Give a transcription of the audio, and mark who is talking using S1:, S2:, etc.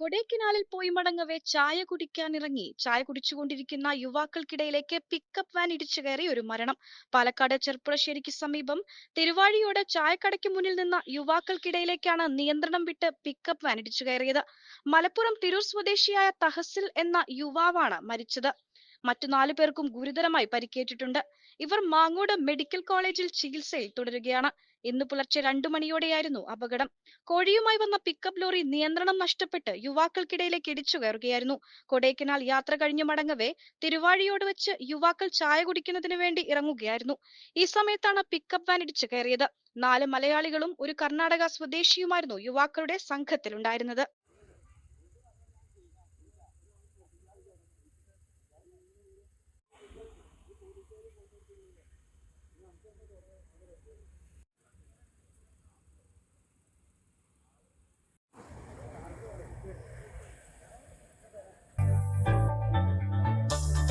S1: കൊടൈക്കനാലിൽ പോയി മടങ്ങവേ ചായ കുടിക്കാനിറങ്ങി ചായ കുടിച്ചുകൊണ്ടിരിക്കുന്ന യുവാക്കൾക്കിടയിലേക്ക് പിക്കപ്പ് വാൻ ഇടിച്ചു കയറി ഒരു മരണം. പാലക്കാട് ചെർപ്പുളശ്ശേരിക്ക് സമീപം തിരുവാഴിയോട് ചായക്കടയ്ക്ക് മുന്നിൽ നിന്ന യുവാക്കൾക്കിടയിലേക്കാണ് നിയന്ത്രണം വിട്ട് പിക്കപ്പ് വാൻ ഇടിച്ചു കയറിയത്. മലപ്പുറം തിരൂർ സ്വദേശിയായ തഹസിൽ എന്ന യുവാവാണ് മരിച്ചത്. മറ്റു നാലു പേർക്കും ഗുരുതരമായി പരിക്കേറ്റിട്ടുണ്ട്. ഇവർ മാങ്ങോട് മെഡിക്കൽ കോളേജിൽ ചികിത്സയിൽ തുടരുകയാണ്. ഇന്ന് പുലർച്ചെ രണ്ടു മണിയോടെയായിരുന്നു അപകടം. കോഴിയുമായി വന്ന പിക്കപ്പ് ലോറി നിയന്ത്രണം നഷ്ടപ്പെട്ട് യുവാക്കൾക്കിടയിലേക്ക് ഇടിച്ചു കയറുകയായിരുന്നു. കൊടൈക്കനാൽ യാത്ര കഴിഞ്ഞു മടങ്ങവേ തിരുവാഴിയോട് വെച്ച് യുവാക്കൾ ചായ കുടിക്കുന്നതിന് വേണ്ടി ഇറങ്ങുകയായിരുന്നു. ഈ സമയത്താണ് പിക്കപ്പ് വാൻ ഇടിച്ചു കയറിയത്. നാല് മലയാളികളും ഒരു കർണാടക സ്വദേശിയുമായിരുന്നു യുവാക്കളുടെ സംഘത്തിലുണ്ടായിരുന്നത്.